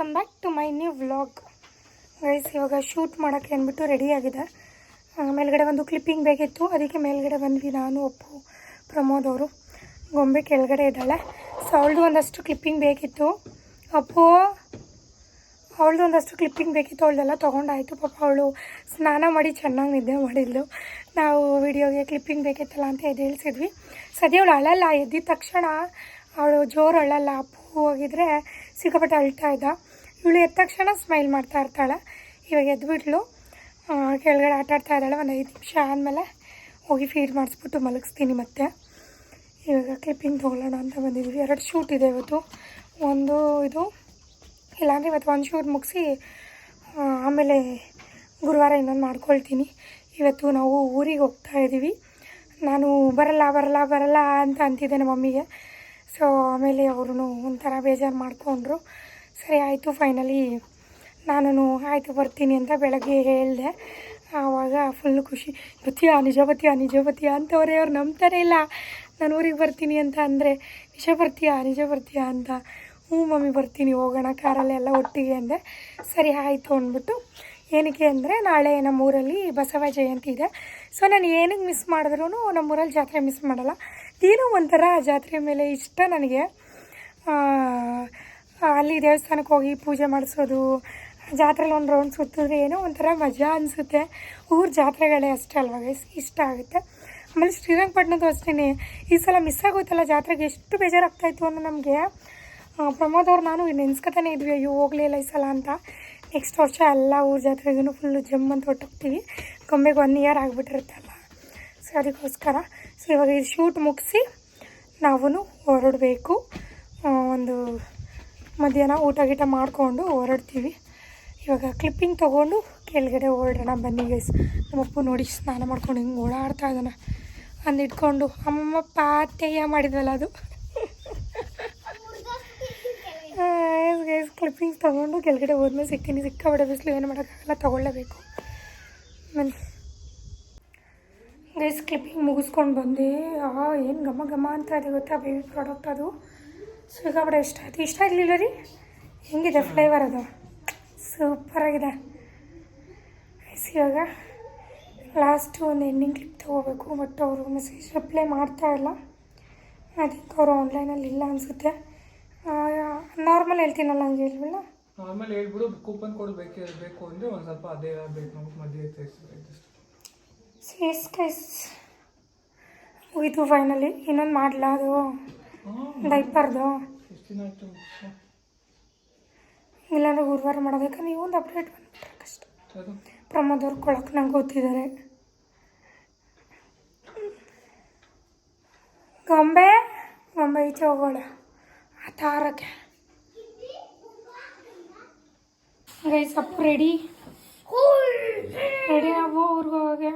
Welcome back to my new vlog guys ಇವಾಗ shoot ಮಾಡೋಕ್ಕೆ ಅಂದ್ಬಿಟ್ಟು ರೆಡಿ ಆಗಿದೆ. ಆ, ಮೇಲ್ಗಡೆ ಒಂದು ಕ್ಲಿಪ್ಪಿಂಗ್ ಬೇಕಿತ್ತು ಅದಕ್ಕೆ ಮೇಲ್ಗಡೆ ಬಂದ್ವಿ ನಾನು ಅಪ್ಪು ಪ್ರಮೋದ್ ಅವರು. ಗೊಂಬೆ ಕೆಳಗಡೆ ಇದ್ದಾಳೆ. ಸೊ ಅವಳದು ಒಂದಷ್ಟು ಕ್ಲಿಪ್ಪಿಂಗ್ ಬೇಕಿತ್ತು ಅಪ್ಪು ಅವಳದು ಒಂದಷ್ಟು ಕ್ಲಿಪ್ಪಿಂಗ್ ಬೇಕಿತ್ತು ಅವಳದೆಲ್ಲ ತೊಗೊಂಡಾಯಿತು. ಪಾಪ ಅವಳು ಸ್ನಾನ ಮಾಡಿ ಚೆನ್ನಾಗಿ ನಿದ್ದೆ ಮಾಡಿದ್ಲು. ನಾವು ವಿಡಿಯೋಗೆ ಕ್ಲಿಪ್ಪಿಂಗ್ ಬೇಕಿತ್ತಲ್ಲ ಅಂತ ಎದ್ದೇಳಿಸಿದ್ವಿ ಸದ್ಯ ಅವಳು ಅಳಲ್ಲ. ಎದ್ದಿದ ತಕ್ಷಣ ಅವಳು ಜೋರು ಅಳಲ್ಲ. ಅಪ್ಪು ಹೋಗಿದ್ರೆ ಸಿಕ್ಕಾಪಟ್ಟೆ ಅಳ್ತಾ ಇದ್ದ. ಇವಳು ಎದ್ದ ತಕ್ಷಣ ಸ್ಮೈಲ್ ಮಾಡ್ತಾ ಇರ್ತಾಳೆ. ಇವಾಗ ಎದ್ಬಿಟ್ಲು. ಕೆಳಗಡೆ ಆಟ ಆಡ್ತಾ ಇದ್ದಾಳೆ. ಒಂದು ಐದು ನಿಮಿಷ ಆದಮೇಲೆ ಹೋಗಿ ಫೀಡ್ ಮಾಡಿಸ್ಬಿಟ್ಟು ಮಲಗಿಸ್ತೀನಿ ಮತ್ತೆ. ಇವಾಗ ಕ್ಲಿಪ್ಪಿಂಗ್ ತೊಗೊಳ್ಳೋಣ ಅಂತ ಬಂದಿದ್ದೀವಿ ಎರಡು ಶೂಟ್ ಇದೆ ಇವತ್ತು. ಒಂದು ಇದು, ಇಲ್ಲಾಂದರೆ ಇವತ್ತು ಒಂದು ಶೂಟ್ ಮುಗಿಸಿ ಆಮೇಲೆ ಗುರುವಾರ ಇನ್ನೊಂದು ಮಾಡ್ಕೊಳ್ತೀನಿ. ಇವತ್ತು ನಾವು ಊರಿಗೆ ಹೋಗ್ತಾ ಇದ್ದೀವಿ ನಾನು ಬರಲ್ಲ ಬರಲ್ಲ ಬರಲ್ಲ ಅಂತ ಅಂತಿದ್ದೆ ನಮ್ಮ ಮಮ್ಮಿಗೆ. ಸೊ ಆಮೇಲೆ ಅವರು ಒಂಥರ ಬೇಜಾರು ಮಾಡಿಕೊಂಡ್ರು. ಸರಿ, ಆಯಿತು ಫೈನಲಿ ನಾನು ಆಯಿತು, ಬರ್ತೀನಿ ಅಂತ ಬೆಳಗ್ಗೆ ಹೇಳಿದೆ. ಆವಾಗ ಫುಲ್ ಖುಷಿ. ಬತ್ತೀಯಾ, ನಿಜ ಬತ್ತೀಯಾ ನಿಜ ಬತ್ತೀಯಾ ಅಂತವ್ರೆ ಅವ್ರು ನಂಬ್ತಾನೆ ಇಲ್ಲ. ನಾನು ಊರಿಗೆ ಬರ್ತೀನಿ ಅಂತ ಅಂದರೆ, ನಿಜ ಬರ್ತೀಯಾ ನಿಜ ಬರ್ತೀಯಾ ಅಂತ. ಹ್ಞೂ ಮಮ್ಮಿ, ಬರ್ತೀನಿ, ಹೋಗೋಣ, ಕಾರಲ್ಲಿ ಎಲ್ಲ ಒಟ್ಟಿಗೆ ಅಂದೆ. ಸರಿ, ಆಯಿತು ಅಂದ್ಬಿಟ್ಟು, ಏನಕ್ಕೆ ಅಂದರೆ ನಾಳೆ ನಮ್ಮೂರಲ್ಲಿ ಬಸವ ಜಯಂತಿ ಇದೆ. ಸೊ ನಾನು ಏನಕ್ಕೆ ಮಿಸ್ ಮಾಡಿದ್ರೂ ನಮ್ಮೂರಲ್ಲಿ ಜಾತ್ರೆ ಮಿಸ್ ಮಾಡಲ್ಲ. ಏನೋ ಒಂಥರ ಜಾತ್ರೆ ಮೇಲೆ ಇಷ್ಟ ನನಗೆ. ಅಲ್ಲಿ ದೇವಸ್ಥಾನಕ್ಕೆ ಹೋಗಿ ಪೂಜೆ ಮಾಡಿಸೋದು, ಜಾತ್ರೆಲಿ ಒಂದು ರೌಂಡ್ ಸುತ್ತಿದ್ರೆ ಏನೋ ಒಂಥರ ಮಜಾ ಅನಿಸುತ್ತೆ. ಊರ ಜಾತ್ರೆಗಳೇ ಅಷ್ಟೇ ಅಲ್ವಾ ಗೈಸ್ ಇಷ್ಟ ಆಗುತ್ತೆ. ಆಮೇಲೆ ಶ್ರೀರಂಗಪಟ್ಟಣದ್ದು ಅಷ್ಟೇ ಈ ಸಲ ಮಿಸ್ ಆಗೋಯ್ತಲ್ಲ ಜಾತ್ರೆಗೆ? ಎಷ್ಟು ಬೇಜಾರಾಗ್ತಾಯಿತ್ತು ಅನ್ನೋ ನಮಗೆ ಪ್ರಮೋದ್ ಅವ್ರು ನಾನು ನೆನ್ಸ್ಕೊತಾನೆ ಇದ್ವಿ, ಅಯ್ಯೋ ಹೋಗಲಿಲ್ಲ ಈ ಸಲ ಅಂತ. ನೆಕ್ಸ್ಟ್ ವರ್ಷ ಎಲ್ಲ ಊರ ಜಾತ್ರೆಗೂ ಫುಲ್ಲು ಜಮ್ ಅಂತ ಹೊಟ್ಟೋಗ್ತೀವಿ ಗೊಂಬೆಗೆ ಒನ್ ಇಯರ್ ಆಗಿಬಿಟ್ಟಿರುತ್ತಲ್ಲ. ಸೊ ಅದಕ್ಕೋಸ್ಕರ ಸೊ ಇವಾಗ ಇದು ಶೂಟ್ ಮುಗಿಸಿ ನಾವು ಹೊರಡಬೇಕು. ಒಂದು ಮಧ್ಯಾಹ್ನ ಊಟ ಗೀಟ ಮಾಡಿಕೊಂಡು ಹೊರಡ್ತೀವಿ. ಇವಾಗ ಕ್ಲಿಪ್ಪಿಂಗ್ ತೊಗೊಂಡು ಕೆಳಗಡೆ ಓಡೋಣ ಬನ್ನಿ ಗೈಸ್ ನಮ್ಮಪ್ಪ ನೋಡಿ ಸ್ನಾನ ಮಾಡ್ಕೊಂಡು ಹಿಂಗೆ ಓಡಾಡ್ತಾ ಇದ್ದಾನೆ. ಅಂದು ಇಟ್ಕೊಂಡು ಅಮ್ಮ ಪಾತೆಯ ಮಾಡಿದ್ವಲ್ಲ ಅದು. ಗೈಸ್ ಕ್ಲಿಪ್ಪಿಂಗ್ ತೊಗೊಂಡು ಕೆಳಗಡೆ ಹೋದ್ಮೇಲೆ ಸಿಗ್ತೀನಿ. ಸಿಕ್ಕಾಬಿಡ ಬಿಸಿಲು ಏನು ಮಾಡೋಕ್ಕಾಗಲ್ಲ, ತೊಗೊಳ್ಳೇಬೇಕು. ಬನ್ನಿ. ಗೈಸ್ ಕ್ಲಿಪ್ಪಿಂಗ್ ಮುಗಿಸ್ಕೊಂಡು ಬಂದೆ. ಆ, ಏನು ಘಮ ಘಮ ಅಂತ ಇದೆ ಗೊತ್ತಾ ಬೇಬಿ ಪ್ರಾಡಕ್ಟ್ ಅದು. ಸಿಕ್ಕಾಬಿಡ ಇಷ್ಟ ಆಯ್ತು. ಇಷ್ಟ ಆಗಲಿಲ್ಲ ರೀ? ಹೆಂಗಿದೆ? ಫ್ಲೇವರ್ ಅದು? ಸೂಪರಾಗಿದೆ ಇವಾಗ ಲಾಸ್ಟು ಒಂದು ಎಂಡಿಂಗ್ ಕ್ಲಿಪ್ ತೊಗೋಬೇಕು ಬಟ್ ಅವರು ಮೆಸೇಜ್ ರಿಪ್ಲೈ ಮಾಡ್ತಾ ಇಲ್ಲ. ಅದಕ್ಕೆ ಅವರು ಆನ್ಲೈನಲ್ಲಿ ಇಲ್ಲ ಅನಿಸುತ್ತೆ. ನಾರ್ಮಲ್ ಹೇಳ್ತೀನಲ್ಲ ಹಂಗೆ ಹೇಳ್ಬಿಲ್ಲ ನಾರ್ಮಲ್ ಹೇಳ್ಬಿಡು ಕೂಪನ್ ಕೋಡ್ ಬೇಕೇ ಬೇಕು ಅಂದರೆ ಒಂದು ಸ್ವಲ್ಪ ಅದೇ ಬೇಕು ನಮಗೆ ಮಧ್ಯೆ ಸೇಸ್ ಕೈಸ್ ಮುಗೀತು ಫೈನಲಿ ಇನ್ನೊಂದು ಮಾಡಲ ಅದು? ಡೈಪರ್ದು ಎಷ್ಟು ದಿನ ಆಯಿತು ಇಲ್ಲಾಂದ್ರೆ ಗುರುವಾರ ಮಾಡೋದಕ್ಕೆ ನೀವು ಒಂದು ಅಪ್ಡೇಟ್ ಬಂದ್ಬಿಟ್ರೆ ಕಷ್ಟ. ಪ್ರಮೋದ್ ಅವ್ರು ಕೊಳಕ್ಕೆ ನಂಗೆ ಗೊತ್ತಿದ್ದಾರೆ. ಗೊಂಬೆ? ಗೊಂಬೆ ಈಚೆ ಹೋಗೋಣ. ಆ ತಾರಕ್ಕೆ. ಗೈಸ್ ಸಪ್ಪು ರೆಡಿ ರೆಡಿ ಆಗೋ ಊರಿಗೆ ಹೋಗೋಗೆ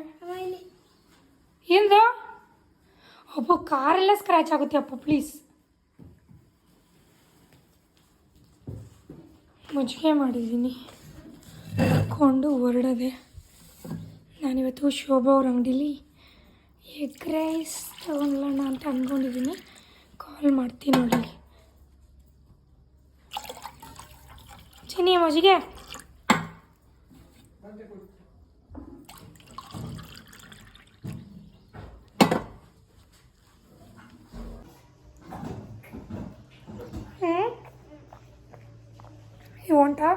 ఏందో ಅಪ್ಪು ಕಾರೆಲ್ಲ ಸ್ಕ್ರ್ಯಾಚ್ ಆಗುತ್ತೆ, ಅಪ್ಪು ಪ್ಲೀಸ್ ಮಜ್ಜಿಗೆ ಮಾಡಿದ್ದೀನಿ. ಕೊಂಡು ಹೊರಡದೆ. ನಾನಿವತ್ತು ಶೋಭಾ ಅವ್ರ ಅಂಗಡೀಲಿ ಎಗ್ ರೈಸ್ ತೊಗೊಳ್ಳೋಣ ಅಂತ ಅಂದ್ಕೊಂಡಿದ್ದೀನಿ ಕಾಲ್ ಮಾಡ್ತೀನಿ ನೋಡಿ. ಚಿನ್ನಿ, ಮಜ್ಜಿಗೆ ಹ್ಞೂ ಯು ವಾಂಟಾ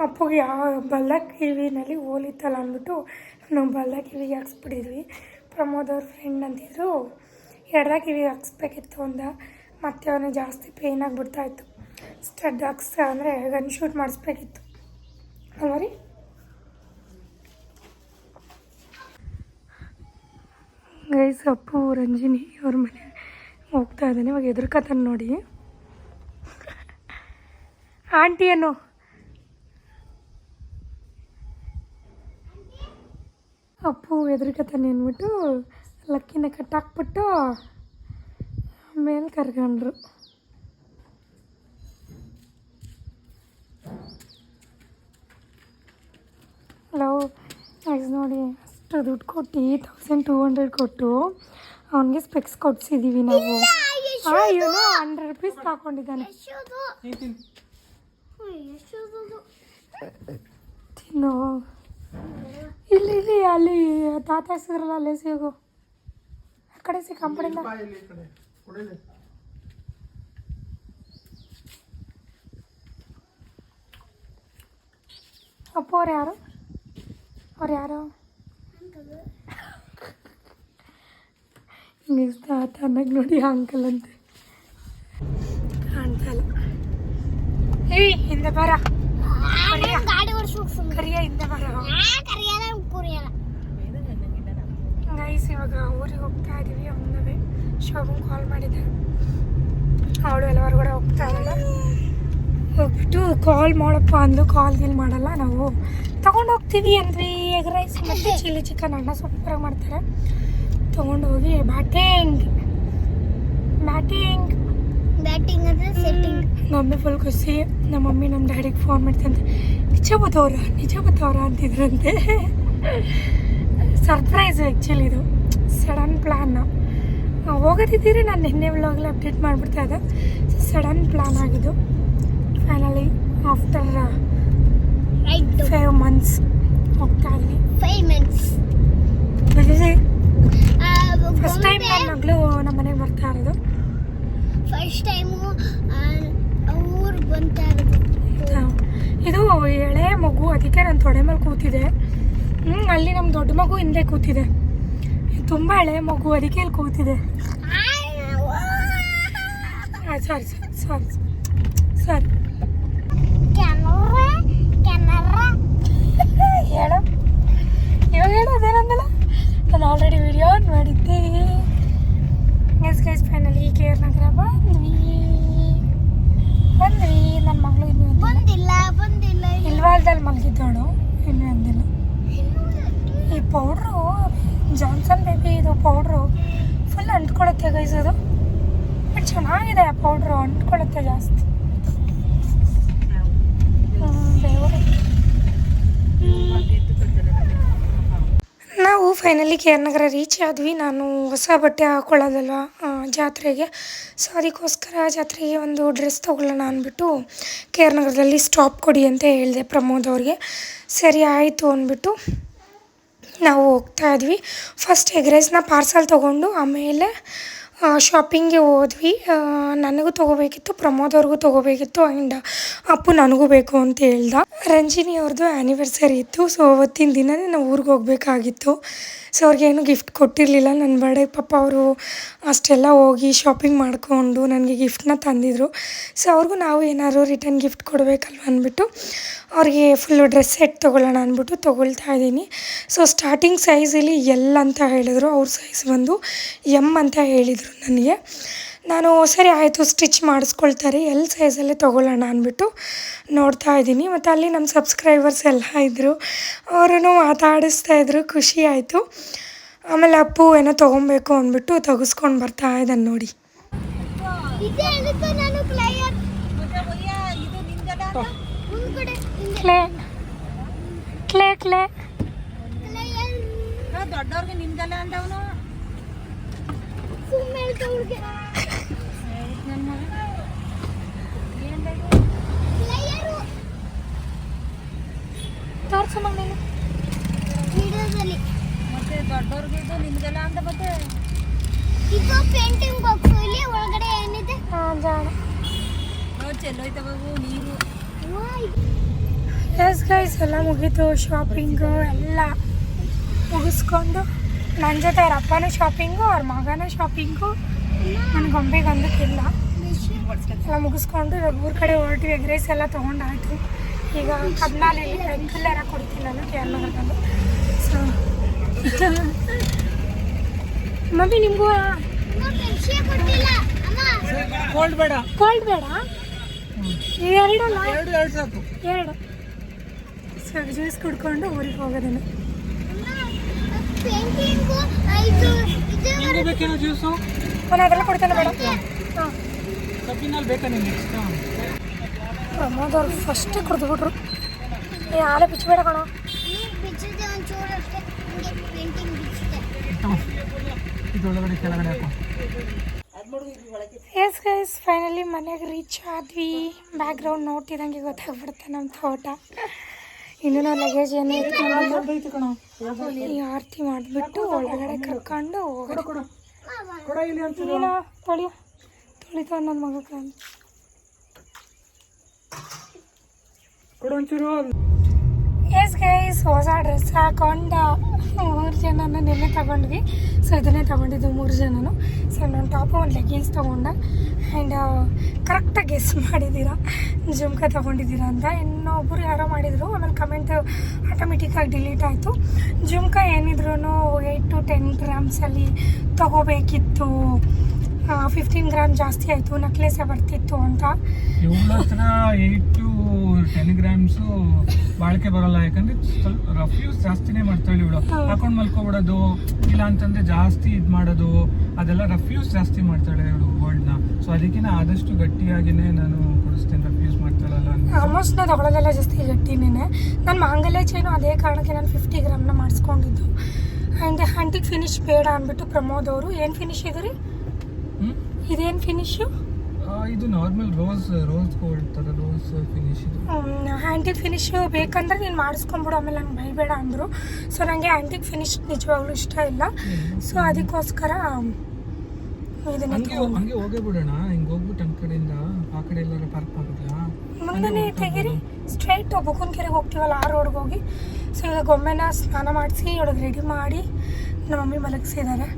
ಅಪ್ಪಗೆ ಯಾವ ಬಲ್ಲ ಕಿವಿನಲ್ಲಿ ಹೋಲಿತ್ತಲ್ಲ ಅಂದ್ಬಿಟ್ಟು ನಾವು ಬಲ್ಲ ಕಿವಿಗೆ ಹಾಕ್ಸ್ಬಿಟ್ಟಿದ್ವಿ. ಪ್ರಮೋದ್ ಅವ್ರ ಫ್ರೆಂಡ್ ಅಂತಿದ್ರು. ಎರಡ ಕಿವಿಗೆ ಹಾಕ್ಸ್ಬೇಕಿತ್ತು ಅಂದ. ಮತ್ತೆ ಅವನು ಜಾಸ್ತಿ ಪೇಯ್ನ್ ಆಗಿಬಿಡ್ತಾಯಿತ್ತು ಸ್ಟಡ್ ಹಾಕ್ಸ್ ಅಂದರೆ ಗನ್ ಶೂಟ್ ಮಾಡಿಸ್ಬೇಕಿತ್ತು. ಅಲ್ವಾ ರೀ? ಗೈಸ್ ಅಪ್ಪು ರಂಜಿನಿ ಅವ್ರ ಮನೆ. ಹೋಗ್ತಾ ಇದ್ದಾನೆ. ಇವಾಗ ಎದುರ್ಕತಾನೆ ನೋಡಿ. ಆಂಟಿಯನ್ನು. ಅಪ್ಪು ಎದುರ್ಕತಾನೆ ಅಂದ್ಬಿಟ್ಟು ಲಕ್ಕಿನ ಕಟ್ಟಾಕ್ಬಿಟ್ಟು ಆಮೇಲೆ ಕರ್ಕೊಂಡ್ರು. ಹಲೋ ನೋಡಿ, ಅಷ್ಟು ದುಡ್ಡು ಕೊಟ್ಟು ತೌಸಂಡ್ ಟೂ ಹಂಡ್ರೆಡ್ ಕೊಟ್ಟು ಅವನಿಗೆ ಸ್ಪೆಕ್ಸ್ ಕೊಡ್ಸಿದ್ದೀವಿ ನಾವು ಆ ಇವನು ಹಂಡ್ರೆಡ್ ರುಪೀಸ್ ತಗೊಂಡಿದ್ದಾನೆ ನೀನು ತಿನ್ನು ತಿನ್ನು ಇಲ್ಲಿ ಇಲ್ಲಿ ಅಲ್ಲಿ ತಾತ ಹೆಸರಲ್ಲ ಅಲ್ಲೇ ಸಿಗು ಆ ಕಡೆ ಸಿ ಕಂಪನಿಂದ ಬಾ ಇಲ್ಲಿ ಈ ಕಡೆ ಕೊಡಿಲಿ ಅಪ್ಪ ಅವ್ರು ಯಾರು ಅವ್ರು ಯಾರು ಮಿಸ್ ತಾತ ಅನ್ನಕ್ಕೆ ನೋಡಿ ಅಂಕಲ್ ಅಂತ. ಕಾಣ್ತಲ್ಲ ಏಯ್ ಹಿಂದೆ ಬರ. ಗಾಡಿ ಕರಿಯ ಹಿಂದೆ ಬರ. ಗೈಸ್ ಇವಾಗ ಊರಿಗೆ ಹೋಗ್ತಾ ಇದೀವಿ. ಅವನವೇ ಶೋಭನ್ ಕಾಲ್ ಮಾಡಿದ್ದೆ ಅವಳು ಎಲ್ಲ ಹೊರಗಡೆ ಹೋಗ್ತಾ ಇದ್ದಾಳೆ. ಹೋಗ್ಬಿಟ್ಟು ಕಾಲ್ ಮಾಡಪ್ಪ ಅಂದು ಕಾಲ್ ಗೀಲ್ ಮಾಡಲ್ಲ. ನಾವು ತಗೊಂಡು ಹೋಗ್ತೀವಿ ಅಂದ್ವಿ. ಎಗ್ ರೈಸ್ ಮತ್ತು ಚಿಲ್ಲಿ ಚಿಕನ್ ಅನ್ನ ಸೂಪರಾಗಿ ಮಾಡ್ತಾರೆ. ತೊಗೊಂಡು ಹೋಗಿ ಬ್ಯಾಟಿಂಗ್. ಬ್ಯಾಟಿಂಗ್. ಬ್ಯಾಟಿಂಗ್ ಅಂದ್ರೆ ಸೆಟ್ಟಿಂಗ್. ನಮ್ಮೆ ಫುಲ್ ಖುಷಿ. ನಮ್ಮ ಮಮ್ಮಿ ನಮ್ಮ ಡ್ಯಾಡಿಗೆ ಫೋನ್ ಮಾಡ್ತಂತೆ ನಿಜ ಬತ್ತವ್ರ ನಿಜ ಬತ್ತವ್ರ ಅಂತಿದ್ರಂತೆ. ಸರ್ಪ್ರೈಸ್ ಆ್ಯಕ್ಚುಲಿ ಇದು. ಸಡನ್ ಪ್ಲ್ಯಾನ್ ಹೋಗೋದಿದ್ದೀರಿ ನಾನು ನಿನ್ನೆ ವ್ಲಾಗಲ್ಲಿ ಅಪ್ಡೇಟ್ ಮಾಡಿಬಿಡ್ತಾ ಇದ್ದೆ. ಸಡನ್ ಪ್ಲ್ಯಾನ್ ಆಗಿದ್ದು. ಫೈನಲಿ ಆಫ್ಟರ್ ಫೈವ್ ಮಂತ್ಸ್ ಹೋಗ್ತಾ ಇದ್ವಿ. ಫೈವ್ ಮಿನಿಟ್ಸ್ ಫಸ್ಟ್ ಟೈಮ್ ನನ್ನ ಮಗಳು ನಮ್ಮ ಮನೆಗೆ ಬರ್ತಾ ಇರೋದು. ಫಸ್ಟ್ ಟೈಮು ಅವ್ರು ಬಂತಾ ಇರೋದು. ಇದು ಎಳೆ ಮಗು ಅದಕ್ಕೆ ನಾನು ತೊಡೆ ಮೇಲೆ ಕೂತಿದೆ. ಹ್ಞೂ ಅಲ್ಲಿ ನಮ್ಮ ದೊಡ್ಡ ಮಗು ಹಿಂದೆ ಕೂತಿದೆ. ತುಂಬ ಎಳೆ ಮಗು ಅದಕ್ಕೆ ಇಲ್ಲಿ ಕೂತಿದೆ. ಸಾರಿ ಸರಿ ಸರಿ ಸರಿ ಕೆನರ ಹೇಳು. ಇವಾಗ ಹೇಳು ಅದೇನಂದಲ್ಲ ನಾನು ಆಲ್ರೆಡಿ ವಿಡಿಯೋ ಮಾಡಿದ್ದೆ yes guys finally KR Nagar ಬಂದ್ವಿ. ಬಂದ್ವಿ ನನ್ನ ಮಗಳು ಇನ್ನೂ ಬಂದಿಲ್ಲ. ಬಂದಿಲ್ಲ ಇಲ್ವಾಲ್ದಲ್ಲಿ ಮಲಗಿದ್ದವಳು ಇನ್ನೂ ಅಂದಿಲ್ಲ. ಈ ಪೌಡ್ರು ಜಾನ್ಸನ್ ಬೇಬಿ ಇದು ಪೌಡ್ರು ಫುಲ್ ಅಂಟ್ಕೊಳುತ್ತೆ ಗೈಸ್ ಅದು. ಬಟ್ ಚೆನ್ನಾಗಿದೆ ಆ ಪೌಡ್ರು ಅಂಟ್ಕೊಳುತ್ತೆ ಜಾಸ್ತಿ ಹ್ಮ್, ದೇವ್ರೇ. ನಾವು ಫೈನಲಿ ಕೆ ಆರ್ ನಗರ ರೀಚ್ ಆದ್ವಿ. ನಾನು ಹೊಸ ಬಟ್ಟೆ ಹಾಕೊಳ್ಳೋದಲ್ವ ಜಾತ್ರೆಗೆ. ಸೊ ಅದಕ್ಕೋಸ್ಕರ ಜಾತ್ರೆಗೆ ಒಂದು ಡ್ರೆಸ್ ತೊಗೊಳ್ಳೋಣ ಅಂದ್ಬಿಟ್ಟು ಕೆ ಆರ್ ನಗರದಲ್ಲಿ ಸ್ಟಾಪ್ ಕೊಡಿ ಅಂತ ಹೇಳಿದೆ ಪ್ರಮೋದ್ ಅವ್ರಿಗೆ. ಸರಿ, ಆಯಿತು ಅಂದ್ಬಿಟ್ಟು ನಾವು ಹೋಗ್ತಾ ಇದ್ವಿ. ಫಸ್ಟ್ ಎಗ್ ರೈಸ್ನ ಪಾರ್ಸಲ್ ತೊಗೊಂಡು ಆಮೇಲೆ ಶಾಪಿಂಗ್ಗೆ ಹೋದ್ವಿ. ನನಗೂ ತೊಗೋಬೇಕಿತ್ತು ಪ್ರಮೋದ್ ಅವ್ರಿಗೂ ತೊಗೋಬೇಕಿತ್ತು ಆ್ಯಂಡ್ ಅಪ್ಪು ನನಗೂ ಬೇಕು ಅಂತ ಹೇಳ್ದ. ರಂಜಿನಿ ಅವ್ರದ್ದು ಆ್ಯನಿವರ್ಸರಿ ಇತ್ತು ಸೊ ಅವತ್ತಿನ ದಿನವೇ ನಾವು ಊರಿಗೆ ಹೋಗಬೇಕಾಗಿತ್ತು. ಸೊ ಅವ್ರಿಗೇನು ಗಿಫ್ಟ್ ಕೊಟ್ಟಿರಲಿಲ್ಲ. ನನ್ನ ಬರ್ಡೇ ಪಾಪ ಅವರು ಅಷ್ಟೆಲ್ಲ ಹೋಗಿ ಶಾಪಿಂಗ್ ಮಾಡಿಕೊಂಡು ನನಗೆ ಗಿಫ್ಟ್ನ ತಂದಿದ್ರು. ಸೊ ಅವ್ರಿಗೂ ನಾವು ಏನಾದ್ರು ರಿಟರ್ನ್ ಗಿಫ್ಟ್ ಕೊಡಬೇಕಲ್ವ ಅಂದ್ಬಿಟ್ಟು ಅವ್ರಿಗೆ ಫುಲ್ಲು ಡ್ರೆಸ್ ಸೆಟ್ ತೊಗೊಳ್ಳೋಣ ಅಂದ್ಬಿಟ್ಟು ತೊಗೊಳ್ತಾ ಇದ್ದೀನಿ. ಸೊ ಸ್ಟಾರ್ಟಿಂಗ್ ಸೈಜಲ್ಲಿ ಎಲ್ ಅಂತ ಹೇಳಿದ್ರು. ಅವ್ರ ಸೈಜ್ ಬಂದು ಎಂ ಅಂತ ಹೇಳಿದರು ನನಗೆ. ನಾನು ಸರಿ ಆಯಿತು ಸ್ಟಿಚ್ ಮಾಡಿಸ್ಕೊಳ್ತಾರೆ. ಎಲ್ ಸೈಜಲ್ಲೇ ತೊಗೊಳ್ಳೋಣ ಅಂದ್ಬಿಟ್ಟು ನೋಡ್ತಾ ಇದ್ದೀನಿ. ಮತ್ತು ಅಲ್ಲಿ ನಮ್ಮ ಸಬ್ಸ್ಕ್ರೈಬರ್ಸ್ ಎಲ್ಲ ಇದ್ದರು ಅವರು ಮಾತಾಡಿಸ್ತಾ ಇದ್ರು. ಖುಷಿ ಆಯಿತು. ಆಮೇಲೆ ಅಪ್ಪು ಏನೋ ತೊಗೊಬೇಕು ಅಂದ್ಬಿಟ್ಟು ತೆಗೆಸ್ಕೊಂಡು ಬರ್ತಾ ಇದ್ದಾನೆ ನೋಡಿ. ಕ್ಲೇ ಕ್ಲೇ ಕ್ಲೇ ದೊಡ್ಡವ್ರಿಗೆ ನಿಮ್ದಲ್ಲ ಅಂದವನು ಸುಮ್ಮನೆ ಹೇಳ್ತವ್ರಿಗೆ ಪ್ಲೇಯರು ತೋರಿಸು ನೀನು ವಿಡಿಯೋದಲ್ಲಿ ಮತ್ತೆ ದೊಡ್ಡವ್ರಿಗೆ ಇದು ನಿಮ್ದಲ್ಲ ಅಂತ ಮತ್ತೆ ಇದು ಪೇಂಟಿಂಗ್ ಬಾಕ್ಸ್ ಇಲ್ಲಿ ಒಳಗಡೆ ಏನಿದೆ ಜಾಣ ನೋಡಿ ಚೆಲ್ಲೋಯ್ತವು ನೀರು ಎಸ್ ಗೈಸ್ ಎಲ್ಲ ಮುಗೀತು. ಶಾಪಿಂಗು ಎಲ್ಲ ಮುಗಿಸ್ಕೊಂಡು ನನ್ನ ಜೊತೆ ಅವ್ರ ಅಪ್ಪನೂ ಶಾಪಿಂಗು ಅವ್ರ ಮಗನೂ ಶಾಪಿಂಗು ನನ್ನ ಗೊಂಬೆಗೆ ಒಂದಕ್ಕಿಲ್ಲ ಎಲ್ಲ ಮುಗಿಸ್ಕೊಂಡು ಇವಾಗ ಊರ ಕಡೆ ಹೊರಟಿ ಎಗ್ ರೈಸ್ ಎಲ್ಲ ತೊಗೊಂಡಾಯ್ತು ಈಗ ಕಬ್ನಾಲಿ ಬೆಂಕಲ್ಲೆಲ್ಲ ಕೊಡ್ತೀನಿ ನಾನು ಕೇರಳದಲ್ಲಿ ಸೊ ಮಮ್ಮಿ ನಿಮಗೂ ಕೋಲ್ಡ್ ಬೇಡ. ಕೋಲ್ಡ್ ಬೇಡ? ಎರಡಲ್ಲ ಎರಡು ಎರಡು ಸಾಕು. ಎರಡು. ಸೊ ಜ್ಯೂಸ್ ಕುಡ್ಕೊಂಡು ಊರಿಗೆ ಹೋಗೋದೇನು ಪೇಂಟಿಂಗು ಇದು ಇದು ಬೇಕೇನೋ ಜ್ಯೂಸು? ನಾನು ಅದೆಲ್ಲ ಕೊಡ್ತೇನೆ ಮೇಡಮ್ ಹಾಂ. ಕಬ್ಬಿನಲ್ಲಿ ಬೇಕಾ ನಿಮ್ಗೆ ಇಷ್ಟ? ಪ್ರಮೋದ್ ಅವ್ರು ಫಸ್ಟೇ ಕುಡಿದ್ಬಿಟ್ರು ಏ ಆಲೆ ಬಿಚ್ಚಬೇಡ ಕಣ. ಕೆಳಗಡೆ ಹಾಕೋ. ಎಸ್ ಗೈಸ್ ಫೈನಲಿ ಮನೆಗೆ ರೀಚ್ ಆದ್ವಿ. ಬ್ಯಾಕ್ಗ್ರೌಂಡ್ ನೋಡ್ತಿದಂಗೆ ಗೊತ್ತಾಗ್ಬಿಡುತ್ತೆ ನಮ್ಮ ತೋಟ ಇನ್ನು ನಾವು ಲಗೇಜ್ ಏನು ಎತ್ಕೊಂಡಿಲ್ಲ ಈ ಆರತಿ ಮಾಡಿಬಿಟ್ಟು ಒಳಗಡೆ ಕರ್ಕೊಂಡು ಹೋಗೋಣ ತೊಳಿತಾವ ನನ್ನ ಮಗ ಕಾಲು. ಕೊಡು ಒಂಚೂರು. ಎಸ್ ಗೈಸ್ ಹೊಸ ಡ್ರೆಸ್ ಹಾಕೊಂಡ ಮೂರು ಜನನ ನಿನ್ನೆ ತಗೊಂಡ್ವಿ. ಸೊ ಇದನ್ನೇ ತಗೊಂಡಿದ್ದು ಮೂರು ಜನನು. ಸೊ ನಾನು ಟಾಪು ಒಂದು ಲೆಗಿನ್ಸ್ ತೊಗೊಂಡ. ಆ್ಯಂಡ್ ಕರೆಕ್ಟಾಗಿ ಗೆಸ್ ಮಾಡಿದ್ದೀರಾ? ಜುಮ್ಕ ತೊಗೊಂಡಿದ್ದೀರಾ ಅಂತ. ಇನ್ನೊಬ್ಬರು ಯಾರೋ ಮಾಡಿದರು. ಆಮೇಲೆ ಕಮೆಂಟ್ ಆಟೋಮೆಟಿಕ್ಕಾಗಿ ಡಿಲೀಟ್ ಆಯಿತು. ಜುಮ್ಕ ಏನಿದ್ರು ಏಯ್ಟ್ ಟು ಟೆನ್ ಗ್ರಾಮ್ಸಲ್ಲಿ ತೊಗೋಬೇಕಿತ್ತು. ಫಿಫ್ಟೀನ್ ಗ್ರಾಮ್ ಜಾಸ್ತಿ ಆಯಿತು ನಕ್ಲೆಸೇ ಬರ್ತಿತ್ತು ಅಂತ. ಇವಳ ಹತ್ರ ಏಯ್ಟ್ ಟು ಟೆನ್ ಗ್ರಾಮ್ಸು ಬಾಳಿಕೆ ಬರಲ್ಲ ಯಾಕಂದ್ರೆ ಸ್ವಲ್ಪ ರಫ್ ಯೂಸ್ ಜಾಸ್ತಿನೇ ಮಾಡ್ತಾಳೆ ಇವಳು. ಹಾಕೊಂಡು ಮಲ್ಕೊಬಿಡೋದು ಇಲ್ಲ ಅಂತಂದ್ರೆ ಜಾಸ್ತಿ ಇದು ಮಾಡೋದು ಅದೆಲ್ಲ ರಫ್ ಯೂಸ್ ಜಾಸ್ತಿ ಮಾಡ್ತಾಳೆ ಇವಳು ಗೋಲ್ಡ್ನ ಸೊ ಅದಕ್ಕಿಂತ ಆದಷ್ಟು ಗಟ್ಟಿಯಾಗಿನೇ ನಾನು ಕೊಡಿಸ್ತೇನೆ ರಫ್ ಯೂಸ್ ಮಾಡ್ತಾಳಲ್ಲ ಆಲ್ಮೋಸ್ಟ್ ನಾನು ತಗೊಳ್ಳೋದೆಲ್ಲ ಜಾಸ್ತಿ ಗಟ್ಟಿನೇ ನನ್ನ ಮಾಂಗಲ್ಯ ಚೈನು ಅದೇ ಕಾರಣಕ್ಕೆ ನಾನು ಫಿಫ್ಟಿ ಗ್ರಾಮ್ನ ಮಾಡಿಸ್ಕೊಂಡಿದ್ದು. ಆ್ಯಂಡ್ ಹಂಟಿಗೆ ಫಿನಿಶ್ ಬೇಡ ಅಂದ್ಬಿಟ್ಟು ಪ್ರಮೋದ್ ಅವರು ಏನು ಫಿನಿಶ್ ಇದ್ರಿ ರೀ? ಇದೇನು ಫಿನಿಶು ಇದು ನಾರ್ಮಲ್ ರೋಸ್ ರೋಸ್ ಗೋಲ್ಡ್ ಥರ ರೋಸ್ ಫಿನಿಶ್ ಇದು. ಆ್ಯಂಟಿಕ್ ಫಿನಿಶ್ ಬೇಕಂದ್ರೆ ನೀನು ಮಾಡಿಸ್ಕೊಂಬಿಡು ಆಮೇಲೆ ನಂಗೆ ಬೈಬೇಡ ಅಂದರು. ಸೊ ನನಗೆ ಆ್ಯಂಟಿಕ್ ಫಿನಿಶ್ ನಿಜವಾಗ್ಲೂ ಇಷ್ಟ ಇಲ್ಲ. ಸೊ ಅದಕ್ಕೋಸ್ಕರ ಇದನ್ನೇ ಹಂಗೆ ಹೋಗೇ ಬಿಡೋಣ ಹಿಂಗೆ ಹೋಗ್ಬಿಟ್ಟು ನಮ್ಮ ಕಡೆಯಿಂದ. ಆ ಕಡೆ ಎಲ್ಲಾರ ಪಾರ್ಕ್ ಮಾಡೋದಾ ಮುಂದೆನೇ ತೆಗೀರಿ. ಸ್ಟ್ರೈಟ್ ಬುಕ್ಕನ್ಕೆರೆಗೆ ಹೋಗ್ತೀವಲ್ಲ ಆ ರೋಡ್ಗೆ ಹೋಗಿ. ಸೊ ಈಗ ಗೊಮ್ಮೆನ ಸ್ನಾನ ಮಾಡಿಸಿ ಒಳಗೆ ರೆಡಿ ಮಾಡಿ ನಮ್ಮ ಮಮ್ಮಿ ಮಲಗಿಸಿದ್ದಾರೆ.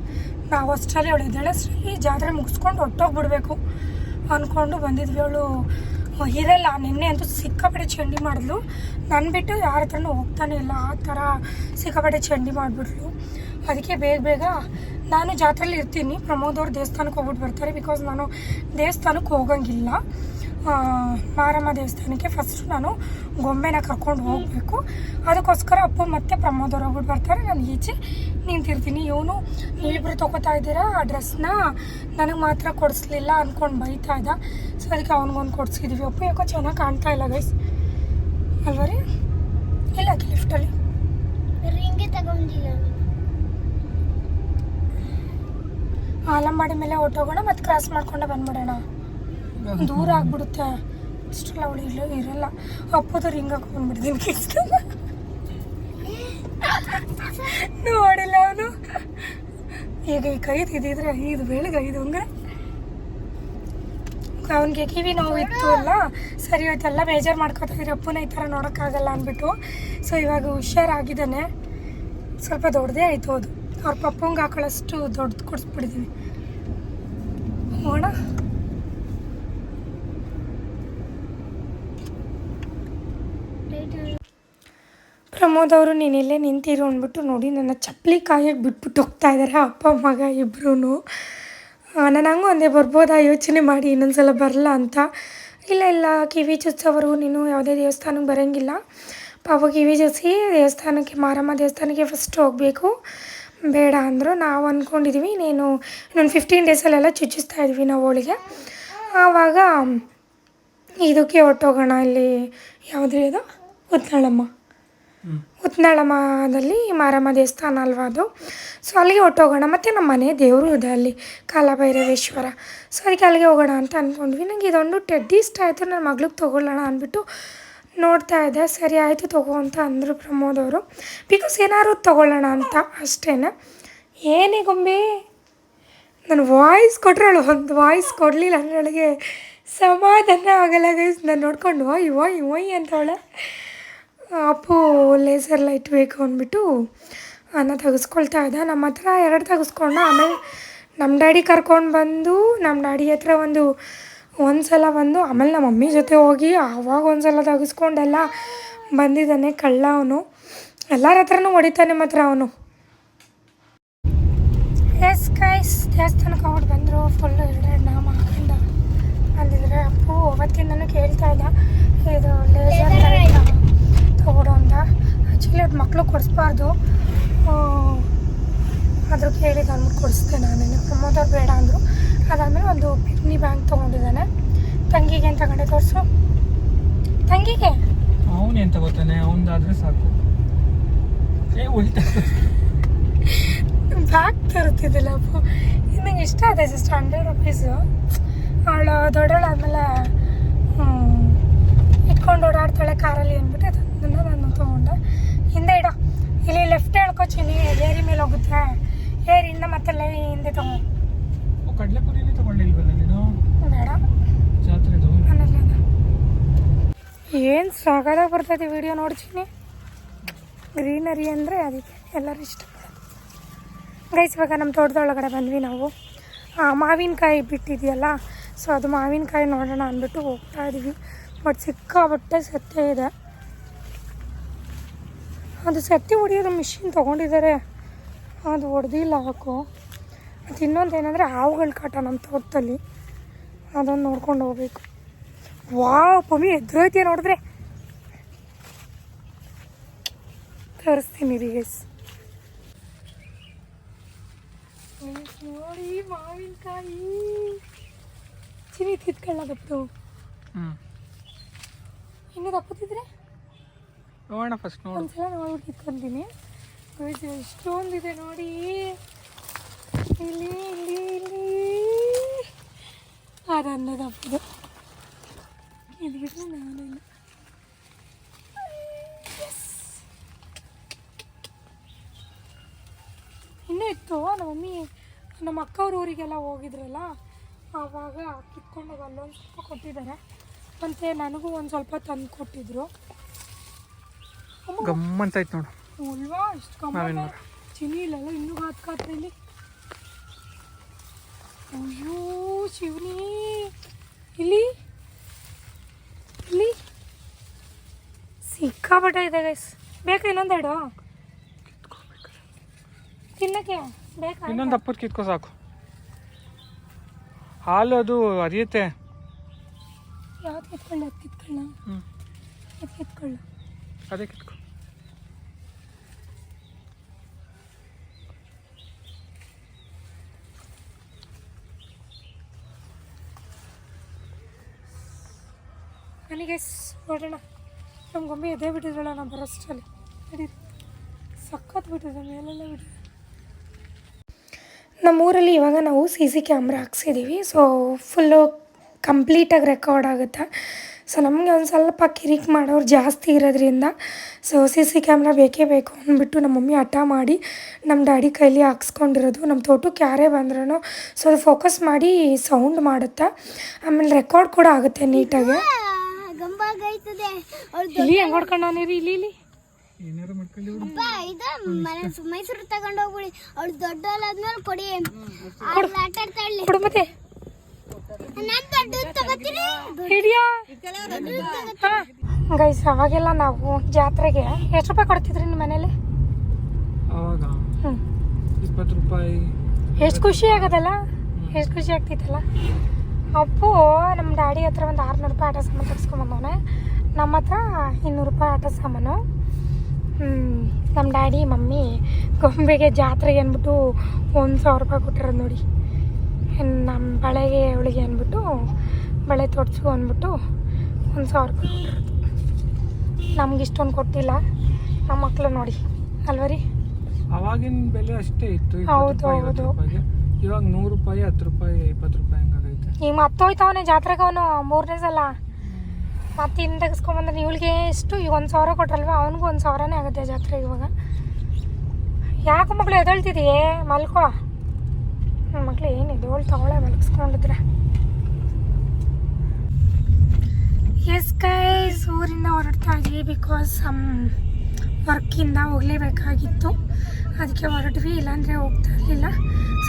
ನಾವು ಅಷ್ಟರಲ್ಲಿ ಅವಳು ಈ ಜಾತ್ರೆ ಮುಗಿಸ್ಕೊಂಡು ಹೊಟ್ಟೋಗ್ಬಿಡ್ಬೇಕು ಅಂದ್ಕೊಂಡು ಬಂದಿದ್ವಿ ಅವಳು. ಇರಲ್ಲ, ನಿನ್ನೆ ಅಂತೂ ಸಿಕ್ಕಾಪಟ್ಟೆ ಚಂಡಿ ಮಾಡಿದ್ಲು. ನನ್ನ ಬಿಟ್ಟು ಯಾರ ಹತ್ರನೂ ಹೋಗ್ತಾನೆ ಇಲ್ಲ. ಆ ಥರ ಸಿಕ್ಕಾಪಟ್ಟೆ ಚಂಡಿ ಮಾಡಿಬಿಟ್ಲು. ಅದಕ್ಕೆ ಬೇಗ ಬೇಗ ನಾನು ಜಾತ್ರೆಲಿ ಇರ್ತೀನಿ. ಪ್ರಮೋದ್ ಅವ್ರು ದೇವಸ್ಥಾನಕ್ಕೆ ಹೋಗ್ಬಿಟ್ಟು ಬರ್ತಾರೆ. ಬಿಕಾಸ್ ನಾನು ದೇವಸ್ಥಾನಕ್ಕೆ ಹೋಗಂಗಿಲ್ಲ. ಮಾರಮ್ಮ ದೇವಸ್ಥಾನಕ್ಕೆ ಫಸ್ಟ್ ನಾನು ಗೊಂಬೆನ ಕರ್ಕೊಂಡು ಹೋಗಬೇಕು. ಅದಕ್ಕೋಸ್ಕರ ಅಪ್ಪು ಮತ್ತು ಪ್ರಮೋದ್ ಹೋಗ್ಬಿಟ್ಟು ಬರ್ತಾರೆ. ನಾನು ಈಚೆ ನಿಂತಿರ್ತೀನಿ. ಇವನು ನೀವಿಬ್ರು ತೊಗೋತಾ ಇದ್ದೀರಾ? ಆ ಡ್ರೆಸ್ನ ನನಗೆ ಮಾತ್ರ ಕೊಡಿಸ್ಲಿಲ್ಲ ಅಂದ್ಕೊಂಡು ಬೈತಾ ಇದ್ದ. ಸೊ ಅದಕ್ಕೆ ಅವ್ನಿಗೊಂದು ಕೊಡಿಸಿದ್ವಿ. ಅಪ್ಪು ಯಾಕೋ ಚೆನ್ನಾಗಿ ಕಾಣ್ತಾ ಇಲ್ಲ ಗೈಸ್ ಅಲ್ವ ರೀ ಇಲ್ಲ ಲಿಫ್ಟಲ್ಲಿ ರಿಂಗೆ ತಗೊಂಡಿಲ್ಲ ಆಲಂಬಾಡಿ ಮೇಲೆ ಹೊಟ್ಟೋಗೋಣ ಮತ್ತೆ ಕ್ರಾಸ್ ಮಾಡ್ಕೊಂಡು ಬಂದ್ಬಿಡೋಣ. ದೂರ ಆಗ್ಬಿಡುತ್ತೆ. ಇಷ್ಟೆಲ್ಲ ಅವಳು ಇಲ್ಲ ಇರಲ್ಲ. ಅಪ್ಪದವ್ರು ಹಿಂಗೆ ಹಾಕೊಂಡ್ಬಿಡ್ತೀನಿ ಕಿಸ್ತಾನ ನೋಡಿಲ್ಲ ಅವನು. ಈಗ ಈ ಕೈ ತಿದ್ದಿದ್ರೆ ಐದು ಬೆಳಗ್ಗೆ ಐದು ಹಂಗೆ ಅವನಿಗೆ ಕಿವಿ ನೋವು ಇತ್ತು ಅಲ್ಲ. ಸರಿ ಇವತ್ತೆಲ್ಲ ಬೇಜಾರು ಮಾಡ್ಕೊತಾ ಇದ್ರೆ ಅಪ್ಪನ ಈ ಥರ ನೋಡೋಕ್ಕಾಗಲ್ಲ ಅಂದ್ಬಿಟ್ಟು. ಸೊ ಇವಾಗ ಹುಷಾರಾಗಿದ್ದಾನೆ. ಸ್ವಲ್ಪ ದೊಡ್ಡದೇ ಆಯಿತು ಅದು. ಅವ್ರ ಪಪ್ಪಂಗೆ ಹಾಕೊಳ್ಳೋಷ್ಟು ದೊಡ್ಡದು ಕೊಡಿಸ್ಬಿಟ್ಟಿದ್ದೀವಿ ಹೋಗೋಣ. ಪ್ರಮೋದ್ ಅವರು ನೀನೆಲ್ಲೇ ನಿಂತಿರು ಅಂದ್ಬಿಟ್ಟು ನೋಡಿ ನನ್ನ ಚಪ್ಪಲಿ ಕಾಯಕ್ಕೆ ಬಿಟ್ಬಿಟ್ಟು ಹೋಗ್ತಾ ಇದ್ದಾರೆ ಅಪ್ಪ, ಮಗ ಇಬ್ಬರೂ ನಾನು ಹಂಗೂ ಒಂದೇ ಬರ್ಬೋದಾ? ಯೋಚನೆ ಮಾಡಿ, ಇನ್ನೊಂದ್ಸಲ ಬರಲ್ಲ ಅಂತ. ಇಲ್ಲ ಇಲ್ಲ, ಕಿವಿ ಚುಚ್ಚೋವರೆಗೂ ನೀನು ಯಾವುದೇ ದೇವಸ್ಥಾನಕ್ಕೆ ಬರೋಂಗಿಲ್ಲ. ಪಾಪ ಕಿವಿ ಚುಚ್ಚಿ ದೇವಸ್ಥಾನಕ್ಕೆ, ಮಾರಮ್ಮ ದೇವಸ್ಥಾನಕ್ಕೆ ಫಸ್ಟ್ ಹೋಗಬೇಕು. ಬೇಡ ಅಂದರು, ನಾವು ಅಂದ್ಕೊಂಡಿದ್ವಿ ನೀನು ಇನ್ನೊಂದು ಫಿಫ್ಟೀನ್ ಡೇಸಲ್ಲೆಲ್ಲ ಚುಚ್ಚಿಸ್ತಾ ಇದ್ವಿ ನಾವು ಅವಳಿಗೆ ಆವಾಗ, ಇದಕ್ಕೆ ಹೊಟ್ಟೋಗೋಣ ಇಲ್ಲಿ, ಯಾವುದ್ರಿ ಅದು? ಉತ್ನಾಳಮ್ಮ ಉತ್ನಾಳಮ್ಮದಲ್ಲಿ ಮಾರಮ್ಮ ದೇವಸ್ಥಾನ ಅಲ್ವಾ ಅದು? ಸೊ ಅಲ್ಲಿಗೆ ಹೊಟ್ಟೋಗೋಣ ಮತ್ತು ನಮ್ಮ ಮನೆ ದೇವರು ಇದೆ ಅಲ್ಲಿ, ಕಾಲಭೈರವೇಶ್ವರ. ಸೊ ಅದಕ್ಕೆ ಅಲ್ಲಿಗೆ ಹೋಗೋಣ ಅಂತ ಅಂದ್ಕೊಂಡ್ವಿ. ನನಗೆ ಇದೊಂದು ಟೆಡ್ಡಿ ಇಷ್ಟ ಆಯಿತು. ನನ್ನ ಮಗ್ಳಿಗೆ ತೊಗೊಳ್ಳೋಣ ಅಂದ್ಬಿಟ್ಟು ನೋಡ್ತಾ ಇದ್ದೆ. ಸರಿ ಆಯಿತು ತಗೋ ಅಂತ ಅಂದರು ಪ್ರಮೋದ್ ಅವರು. ಬಿಕಾಸ್ ಏನಾದ್ರು ತೊಗೊಳ್ಳೋಣ ಅಂತ ಅಷ್ಟೇನಾ. ಏನೇ ಗೊಂಬೆ. ನಾನು ವಾಯ್ಸ್ ಕೊಟ್ಟರೆ ಅವಳು ಒಂದು ವಾಯ್ಸ್ ಕೊಡಲಿಲ್ಲ. ಅವಳಿಗೆ ಸಮಾಧಾನ ಆಗಲ್ಲ ಗೈಸ್ ನಾನು ನೋಡ್ಕೊಂಡು, ವಾಯ್ ವಾಯ್ ವಾಯ್ ಅಂತವಳೆ ಅಪ್ಪು ಲೇಸರ್ ಲೈಟ್ ಬೇಕು ಅಂದ್ಬಿಟ್ಟು, ಅನ್ನ ತೆಗೆಸ್ಕೊಳ್ತಾ ಇದ್ದ. ನಮ್ಮ ಹತ್ರ ಎರಡು ತೆಗೆಸ್ಕೊಂಡ ಆಮೇಲೆ ನಮ್ಮ ಡ್ಯಾಡಿ ಕರ್ಕೊಂಡು ಬಂದು, ನಮ್ಮ ಡ್ಯಾಡಿ ಹತ್ರ ಒಂದು ಒಂದು ಸಲ ಬಂದು, ಆಮೇಲೆ ನಮ್ಮ ಮಮ್ಮಿ ಜೊತೆ ಹೋಗಿ ಆವಾಗ ಒಂದು ಸಲ ತೆಗೆಸ್ಕೊಂಡೆಲ್ಲ ಬಂದಿದ್ದಾನೆ ಕಳ್ಳ ಅವನು. ಎಲ್ಲರ ಹತ್ರನೂ ಹೊಡಿತಾನೆ ಮಾತ್ರ ಅವನು. ಎಸ್ ಕೈಸ್ ದೇವಸ್ಥಾನಕ್ಕೆ ಅವ್ರು ಬಂದರು. ಫುಲ್ ಎರಡೆರಡು ನಾಮ ಹಾಕೊಂಡ ಅಂದಿದ್ರೆ ಅಪ್ಪು, ಅವತ್ತಿಂದನೂ ಕೇಳ್ತಾ ಇದ್ದ. ಇದು ಲೇಸರ್ ತಗೊಡು ಅಂತ. ಆ್ಯಕ್ಚುಲಿ ಅದು ಮಕ್ಕಳು ಕೊಡಿಸ್ಬಾರ್ದು. ಅದ್ರ ಕೇಳಿದ ಅಂದ್ಬಿಟ್ಟು ಕೊಡಿಸ್ದೆ ನಾನೇನು ಪ್ರಮೋದವ್ರು ಬೇಡ ಅಂದರು. ಅದಾದಮೇಲೆ ಒಂದು ಪಿಗ್ನಿ ಬ್ಯಾಂಕ್ ತೊಗೊಂಡಿದ್ದಾನೆ. ತಂಗಿಗೆ ಏನು ತಗೊಂಡೆ ತೋರಿಸು. ತಂಗಿಗೆ? ಅವನೇನು ತಗೋತಾನೆ? ಅವನದಾದ್ರೆ ಸಾಕು. ಏ ಉಲ್ಟಾ. ಬ್ಯಾಗ್ ತರುತ್ತಿದ್ದಿಲ್ಲ ಅಪ್ಪು. ನಂಗೆ ಇಷ್ಟ ಅದೇ ಜಸ್ಟ್ ಹಂಡ್ರೆಡ್ ರುಪೀಸು ಅವಳು ದೊಡ್ಡವಳಾದ್ಮೇಲೆ ಇಟ್ಕೊಂಡು ಓಡಾಡ್ತಾಳೆ ಕಾರಲ್ಲಿ ಅಂದ್ಬಿಟ್ಟು ಅದನ್ನು ನಾನು ತೊಗೊಂಡೆ. ಹಿಂದೆ ಇಡ. ಇಲ್ಲಿ ಲೆಫ್ಟ್ ಹೇಳ್ಕೊ ಚಿನಿ ಏರಿ ಮೇಲೆ ಹೋಗುತ್ತೆ. ಏರಿಯಿಂದ ಮತ್ತೆ ಹಿಂದೆ ತಗೋ. ಕಡಲೆಪುರಿನೇ ತಗೊಂಡಿಲ್ವಲ್ಲ ನೀನು? ಬೇಡ. ಜಾತ್ರೆದು? ಏನು ಸ್ವಾಗತ ಬರ್ತೈತಿ ವಿಡಿಯೋ ನೋಡ್ತೀನಿ. ಗ್ರೀನರಿ ಅಂದರೆ ಅದಕ್ಕೆ ಎಲ್ಲರೂ ಇಷ್ಟ ಗೈಸ್ ಇವಾಗ ನಮ್ಮ ತೋಟದೊಳಗಡೆ ಬಂದ್ವಿ ನಾವು. ಮಾವಿನಕಾಯಿ ಬಿಟ್ಟಿದೆಯಲ್ಲ ಸೊ ಅದು ಮಾವಿನಕಾಯಿ ನೋಡೋಣ ಅಂದ್ಬಿಟ್ಟು ಹೋಗ್ತಾ ಇದ್ದೀವಿ ಬಟ್ ಸಿಕ್ಕಾಬಟ್ಟೆ ಸತ್ತೇ ಇದೆ. ಅದು ಸತ್ತಿ ಹೊಡಿಯೋದು ಮಿಷಿನ್ ತೊಗೊಂಡಿದ್ದಾರೆ. ಅದು ಹೊಡೆದಿಲ್ಲ ಹಾಕು. ಮತ್ತು ಇನ್ನೊಂದು ಏನಂದರೆ ಹಾವುಗಳು ಕಾಟ ನಮ್ಮ ತೋಟದಲ್ಲಿ. ಅದನ್ನು ನೋಡ್ಕೊಂಡು ಹೋಗ್ಬೇಕು. ವಾ ಪಮ್ಮಿ ಎದುರೈತೆ ನೋಡಿದ್ರೆ. ತೋರಿಸ್ತೀನಿ ರೀ ಗೈಸ್ ನೋಡಿ ಮಾವಿನಕಾಯಿ. ಚಿನಿ ತಿತ್ಕೊಳ್ಳೋದಪ್ಪು. ಹ್ಞೂ ಇನ್ನೂ ದಪ್ಪತ್ತಿದ್ರೆ ನೋಡೋಣ ಫಸ್ಟ್ ನೋಡು. ಒಂದ್ಸಲ ನೋಡ್ಬಿಟ್ಟು ಗೈಸ್ ಎಷ್ಟೊಂದಿದೆ ನೋಡಿ. ಇಲ್ಲಿ ಇಲ್ಲಿ ಇಲ್ಲಿ. ಇದು ಬಿಟ್ಟರೆ ನಾನಿಲ್ಲ. ಇನ್ನೂ ಇತ್ತು. ನಮ್ಮ ಮಮ್ಮಿ, ನಮ್ಮ ಅಕ್ಕವ್ರ ಊರಿಗೆಲ್ಲ ಹೋಗಿದ್ರಲ್ಲ, ಆವಾಗ ಕಿತ್ಕೊಂಡು ಅಲ್ಲೊಂದು ಸ್ವಲ್ಪ ಕೊಟ್ಟಿದ್ದಾರೆ. ಮತ್ತು ನನಗೂ ಒಂದು ಸ್ವಲ್ಪ ತಂದು ಕೊಟ್ಟಿದ್ರು ಗಮ್ಮಂತ ಆಯ್ತು ನೋಡು. ಅಲ್ವಾ ಇಷ್ಟು ಕಮ್ಮಿ. ಚಿನಿ ಇಲ್ಲಲ್ಲ ಇನ್ನೂ ಗಾತ್ ಕಾತ್ರೆ ಇಲ್ಲಿ? ಅಯ್ಯೋ ಶಿವನಿ. ಇಲ್ಲಿ? ಇಲ್ಲಿ? ಸಿಕ್ಕಾಪಟ್ಟೆ ಇದೆ ಗೈಸ್ ಬೇಕಾ ಇನ್ನೊಂದೆರಡು ತಿನ್ನಕ್ಕೆ? ಬೇಕಾ? ಇನ್ನೊಂದು ಅಪ್ಪದ ಕಿತ್ಕೋ ಸಾಕು. ಹಾಲು ಅದು ಅರಿಯುತ್ತೆ ಯಾವ್ದು ಕಿತ್ಕೊಳ್ಳ ಅದು ಕಿತ್ಕೊಳ್ಳ? ಅದು ಕಿತ್ಕೊಳ್ಳ? ಅದೇ ಕಿತ್ಕೋ. ನನಗೆ ನೋಡೋಣ. ನಮ್ಮ ಗೊಂಬೆ ಎದೆ ಬಿಟ್ಟಿದ್ರಲ್ಲ ನಮ್ಮ ಬರೋಷ್ಟರಲ್ಲಿ ನಡೀರಿ. ಸಖತ್ ಬಿಟ್ಟಿದೆ, ಮೇಲೆಲ್ಲ ಬಿಟ್ಟಿದೆ. ನಮ್ಮೂರಲ್ಲಿ ಇವಾಗ ನಾವು ಸಿ ಸಿ ಕ್ಯಾಮ್ರಾ ಹಾಕ್ಸಿದ್ದೀವಿ ಸೊ ಫುಲ್ಲು ಕಂಪ್ಲೀಟಾಗಿ ರೆಕಾರ್ಡ್ ಆಗುತ್ತೆ. ಸೊ ನಮಗೆ ಒಂದು ಸ್ವಲ್ಪ ಕಿರಿಕ್ ಮಾಡೋರು ಜಾಸ್ತಿ ಇರೋದ್ರಿಂದ ಸೊ ಸಿ ಸಿ ಕ್ಯಾಮ್ರಾ ಬೇಕೇ ಬೇಕು ಅಂದ್ಬಿಟ್ಟು ನಮ್ಮ ಮಮ್ಮಿ ಹಠ ಮಾಡಿ ನಮ್ಮ ಡ್ಯಾಡಿ ಕೈಲಿ ಹಾಕ್ಸ್ಕೊಂಡಿರೋದು. ನಮ್ಮ ತೋಟಕ್ಕೆ ಯಾರೇ ಬಂದ್ರೂ ಸೊ ಅದು ಫೋಕಸ್ ಮಾಡಿ ಸೌಂಡ್ ಮಾಡುತ್ತೆ, ಆಮೇಲೆ ರೆಕಾರ್ಡ್ ಕೂಡ ಆಗುತ್ತೆ ನೀಟಾಗಿ ಅವ್ಳು ಇಲ್ಲಿ ಹೆಂಗೆ ಹೊಡ್ಕೊಂಡವನಿರಿ ಇಲ್ಲಿ ಇಲ್ಲಿ. ಏನಾರು ಮಾಡ್ಕೊಳ್ಳಿ ದೊಡ್ಡ ಇದು ಮನೆ ಮೈಸೂರು ತಗೊಂಡು ಹೋಗ್ಬಿಡಿ. ಅವ್ಳು ದೊಡ್ಡವಳಾದ್ಮೇಲೆ ಕೊಡಿ. ಅವ್ಳು ಆಟ ಆಡ್ತಾಳೆ ಕೊಡು ಮತ್ತೆ. ನಾನು ದೊಡ್ಡ ತಗೋತೀನಿ. ಹಿಡಿಯಾ. ಗೈಸ್ ಅವಾಗೆಲ್ಲ ನಾವು ಜಾತ್ರೆಗೆ. ಎಷ್ಟು ರೂಪಾಯಿ ಕೊಡ್ತಿದ್ರಿ ನಿಮ್ಮ ಮನೇಲಿ? ಅವಾಗ ಹ್ಞೂ ಇಪ್ಪತ್ತು ರೂಪಾಯಿ. ಎಷ್ಟು ಖುಷಿ ಆಗದಲ್ಲ? ಎಷ್ಟು ಖುಷಿ ಆಗ್ತಿತ್ತಲ್ಲ? ಅಪ್ಪು ನಮ್ಮ ಡ್ಯಾಡಿ ಹತ್ರ ಒಂದು ಆರುನೂರು ರೂಪಾಯಿ ಆಟ ಸಾಮಾನು ತರಿಸ್ಕೊಂಬಂದವನೆ ನಮ್ಮ ಹತ್ರ ಇನ್ನೂರು ರೂಪಾಯಿ ಆಟ ಸಾಮಾನು. ನಮ್ಮ ಡ್ಯಾಡಿ ಮಮ್ಮಿ ಗೊಂಬೆಗೆ ಜಾತ್ರೆಗೆ ಅಂದ್ಬಿಟ್ಟು ಒಂದು ಸಾವಿರ ರೂಪಾಯಿ ಕೊಟ್ಟಿರೋದು ನೋಡಿ. ನಮ್ಮ ಬಳೆಗೆ ಅವಳಿಗೆ ಅಂದ್ಬಿಟ್ಟು ಬಳೆ ತೊಡ್ಸು ಅಂದ್ಬಿಟ್ಟು ಒಂದು ಸಾವಿರ ರೂಪಾಯಿ ಕೊಟ್ಟಿರೋದು. ನಮ್ಗೆ ಇಷ್ಟೊಂದು ಕೊಟ್ಟಿಲ್ಲ. ನಮ್ಮ ಮಕ್ಕಳು ನೋಡಿ. ಅಲ್ವರಿ ಅವಾಗಿನ ಬೆಲೆ ಅಷ್ಟೇ ಇತ್ತು ಹೌದು, ಹೌದು. ಇವಾಗ ನೂರು ರೂಪಾಯಿ ಹತ್ತು ರೂಪಾಯಿ ಇಪ್ಪತ್ತು ರೂಪಾಯಿ ಈಗ ಮತ್ತೆ ಹೋಯ್ತವನೆ ಜಾತ್ರೆಗೆ ಅವನು ಮೂರನೇ ಸಲ. ಮತ್ತೆ ಇನ್ನು ತೆಗೆಸ್ಕೊಂಬಂದ್ರೆ ಇವಳಿಗೆ ಎಷ್ಟು, ಈಗ ಒಂದು ಸಾವಿರ ಕೊಟ್ರಲ್ವ? ಅವನಿಗೂ ಒಂದು ಸಾವಿರನೇ ಆಗುತ್ತೆ ಜಾತ್ರೆ ಇವಾಗ. ಯಾಕೆ ಮಗಳು ಎದೊಳ್ತಿದೆಯೇ ಮಲ್ಕೋ. ಮಗಳು ಏನು ಎದೋಳು ತಗೊಳ್ಳೆ ಮಲಗಿಸ್ಕೊಂಡಿದ್ರೆ ಎಸ್ ಗೈಸ್ ಊರಿಂದ ಹೊರಡ್ತಾ ಇದ್ವಿ ಬಿಕಾಸ್ ವರ್ಕಿಂದ ಹೋಗಲೇಬೇಕಾಗಿತ್ತು. ಅದಕ್ಕೆ ಹೊರಟ್ವಿ, ಇಲ್ಲಾಂದರೆ ಹೋಗ್ತಾ ಇರಲಿಲ್ಲ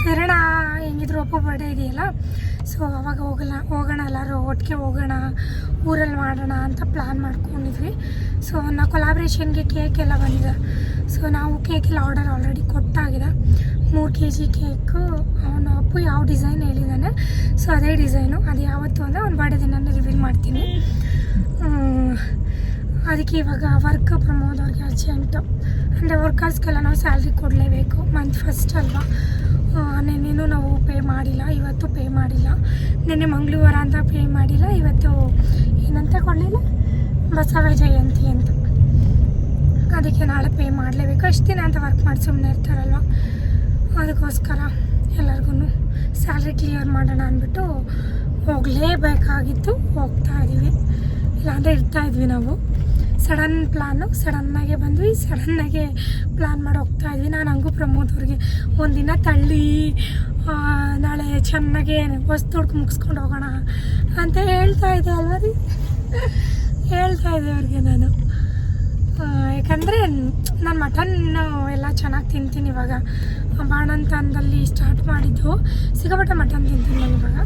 ಸೇರೋಣ ಹೆಂಗಿದ್ರು ಒಬ್ಬ ಬರ್ಡೇ ಇದೆಯಲ್ಲ ಸೊ ಅವಾಗ ಹೋಗಲ್ಲ, ಹೋಗೋಣ ಎಲ್ಲರೂ, ಒಟ್ಟಿಗೆ ಹೋಗೋಣ, ಊರಲ್ಲಿ ಮಾಡೋಣ ಅಂತ ಪ್ಲ್ಯಾನ್ ಮಾಡ್ಕೊಂಡಿದ್ವಿ. ಸೊ ನಾ ಕೊಲಾಬ್ರೇಷನ್ಗೆ ಕೇಕ್ ಎಲ್ಲ ಬಂದಿದೆ. ಸೊ ನಾವು ಕೇಕ್ ಎಲ್ಲ ಆರ್ಡರ್ ಆಲ್ರೆಡಿ ಕೊಟ್ಟಾಗಿದೆ. ಮೂರು ಕೆ ಜಿ ಕೇಕು ಅವನ ಅಪ್ಪು ಯಾವ ಡಿಸೈನ್ ಹೇಳಿದ್ದಾನೆ. ಸೊ ಅದೇ ಡಿಸೈನು ಅದು ಯಾವತ್ತು ಅಂದರೆ ಅವ್ನು ಬರ್ಡೇ ನಾನು ರಿವೀಲ್ ಮಾಡ್ತೀನಿ. ಅದಕ್ಕೆ ಇವಾಗ ವರ್ಕ್ ಪ್ರಮೋದ್ ಅವ್ರಿಗೆ ಅರ್ಜೆಂಟು ಅಂದರೆ ವರ್ಕರ್ಸ್ಗೆಲ್ಲ ನಾವು ಸ್ಯಾಲ್ರಿ ಕೊಡಲೇಬೇಕು ಮಂತ್ ಫಸ್ಟ್ ಅಲ್ವಾ? ನೆನ್ನೆನೂ ನಾವು ಪೇ ಮಾಡಿಲ್ಲ, ಇವತ್ತು ಪೇ ಮಾಡಿಲ್ಲ. ನಿನ್ನೆ ಮಂಗಳವಾರ ಅಂತ ಪೇ ಮಾಡಿಲ್ಲ, ಇವತ್ತು ಏನಂತ ಕೊಡಲಿಲ್ಲ ಬಸವ ಜಯಂತಿ ಅಂತ. ಅದಕ್ಕೆ ನಾಳೆ ಪೇ ಮಾಡಲೇಬೇಕು. ಅಷ್ಟು ದಿನ ಅಂತ ವರ್ಕ್ ಮಾಡಿ ಸುಮ್ಮನೆ ಇರ್ತಾರಲ್ವ? ಅದಕ್ಕೋಸ್ಕರ ಎಲ್ಲರಿಗೂ ಸ್ಯಾಲ್ರಿ ಕ್ಲಿಯರ್ ಮಾಡೋಣ ಅಂದ್ಬಿಟ್ಟು ಹೋಗಲೇಬೇಕಾಗಿತ್ತು. ಹೋಗ್ತಾ ಇದ್ದೀವಿ ಇಲ್ಲಾಂದರೆ ಇರ್ತಾ ಇದ್ವಿ ನಾವು. ಸಡನ್ ಪ್ಲ್ಯಾನು ಸಡನ್ನಾಗೆ ಬಂದ್ವಿ, ಸಡನ್ನಾಗೆ ಪ್ಲ್ಯಾನ್ ಮಾಡಿ ಹೋಗ್ತಾ ಇದ್ವಿ. ನಾನು ಹಂಗೂ ಪ್ರಮೋದ್ ಅವ್ರಿಗೆ ಒಂದಿನ ತಳ್ಳಿ ನಾಳೆ ಚೆನ್ನಾಗೆ ಬಸ್ ತೊಡ್ಕು ಮುಗಿಸ್ಕೊಂಡು ಹೋಗೋಣ ಅಂತ ಹೇಳ್ತಾ ಇದ್ದೆ ಅಲ್ವ ರೀ? ಹೇಳ್ತಾ ಇದ್ದೆ ಅವ್ರಿಗೆ ನಾನು. ಯಾಕಂದರೆ ನಾನು ಮಟನ್ ಎಲ್ಲ ಚೆನ್ನಾಗಿ ತಿಂತೀನಿ ಇವಾಗ. ಬಾಣಂತನದಲ್ಲಿ ಸ್ಟಾರ್ಟ್ ಮಾಡಿದ್ದು. ಸಿಗಬಟ್ಟೆ ಮಟನ್ ತಿಂತೀನಿ ನಾನು ಇವಾಗ.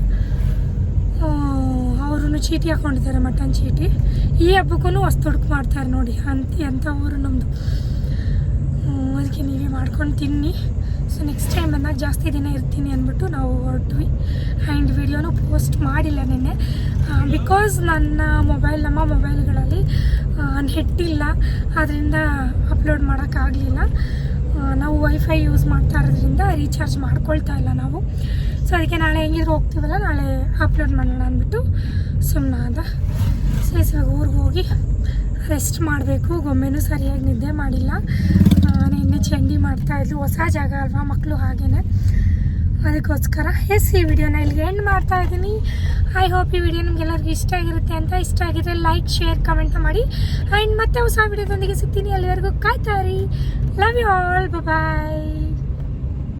ಅವರು ಚೀಟಿ ಹಾಕೊಂಡಿದ್ದಾರೆ, ಮಟನ್ ಚೀಟಿ. ಈ ಹಬ್ಬಕ್ಕೂ ಅಷ್ಟು ತೊಡಕು ಮಾಡ್ತಾರೆ ನೋಡಿ, ಅಂತ ಎಂಥ ಊರು ನಮ್ಮದು ಅದಕ್ಕೆ ನೀವೇ ಮಾಡ್ಕೊಂಡು ತಿನ್ನಿ. ಸೊ ನೆಕ್ಸ್ಟ್ ಟೈಮ್ ಬಂದಾಗ ಜಾಸ್ತಿ ದಿನ ಇರ್ತೀನಿ ಅಂದ್ಬಿಟ್ಟು ನಾವು ಹೊರಟ್ವಿ. ಆ್ಯಂಡ್ ವಿಡಿಯೋನು ಪೋಸ್ಟ್ ಮಾಡಿಲ್ಲ ನಿನ್ನೆ. ಬಿಕಾಸ್ ನನ್ನ ಮೊಬೈಲ್ ನಮ್ಮ ಮೊಬೈಲ್ಗಳಲ್ಲಿ ನೆಟ್ಟಿಲ್ಲ ಅದರಿಂದ ಅಪ್ಲೋಡ್ ಮಾಡೋಕ್ಕಾಗಲಿಲ್ಲ ನಾವು ವೈಫೈ ಯೂಸ್ ಮಾಡ್ತಾ ಇರೋದ್ರಿಂದ ರೀಚಾರ್ಜ್ ಮಾಡ್ಕೊಳ್ತಾ ಇಲ್ಲ ನಾವು. ಸೊ ಅದಕ್ಕೆ ನಾಳೆ ಹೆಂಗಿದ್ರು ಹೋಗ್ತೀವಲ್ಲ, ನಾಳೆ ಅಪ್ಲೋಡ್ ಮಾಡೋಣ ಅಂದ್ಬಿಟ್ಟು ಸುಮ್ಮನಾದ ಸೊ ಇವಾಗ ಊರಿಗೆ ಹೋಗಿ ರೆಸ್ಟ್ ಮಾಡಬೇಕು. ಗೊಂಬೆನೂ ಸರಿಯಾಗಿ ನಿದ್ದೆ ಮಾಡಿಲ್ಲ. ನಿನ್ನೆ ಚಂಡಿ ಮಾಡ್ತಾಯಿದ್ರು ಹೊಸ ಜಾಗ ಅಲ್ವಾ ಮಕ್ಕಳು ಹಾಗೇನೆ. ಅದಕ್ಕೋಸ್ಕರ ಎಸ್ ಈ ವಿಡಿಯೋನ ಇಲ್ಲಿಗೆ ಎಂಡ್ ಮಾಡ್ತಾ ಇದ್ದೀನಿ. ಐ ಹೋಪ್ ಈ ವಿಡಿಯೋ ನಿಮ್ಗೆಲ್ಲರಿಗೂ ಇಷ್ಟ ಆಗಿರುತ್ತೆ ಅಂತ. ಇಷ್ಟ ಆಗಿದ್ರೆ ಲೈಕ್ ಶೇರ್ ಕಮೆಂಟ್ ಮಾಡಿ. ಆ್ಯಂಡ್ ಮತ್ತೆ ಹೊಸ ವಿಡಿಯೋದೊಂದಿಗೆ ಸಿಗ್ತೀನಿ. ಎಲ್ಲರಿಗೂ ಕಾಯ್ತಾ ಇರಿ. Love you all bye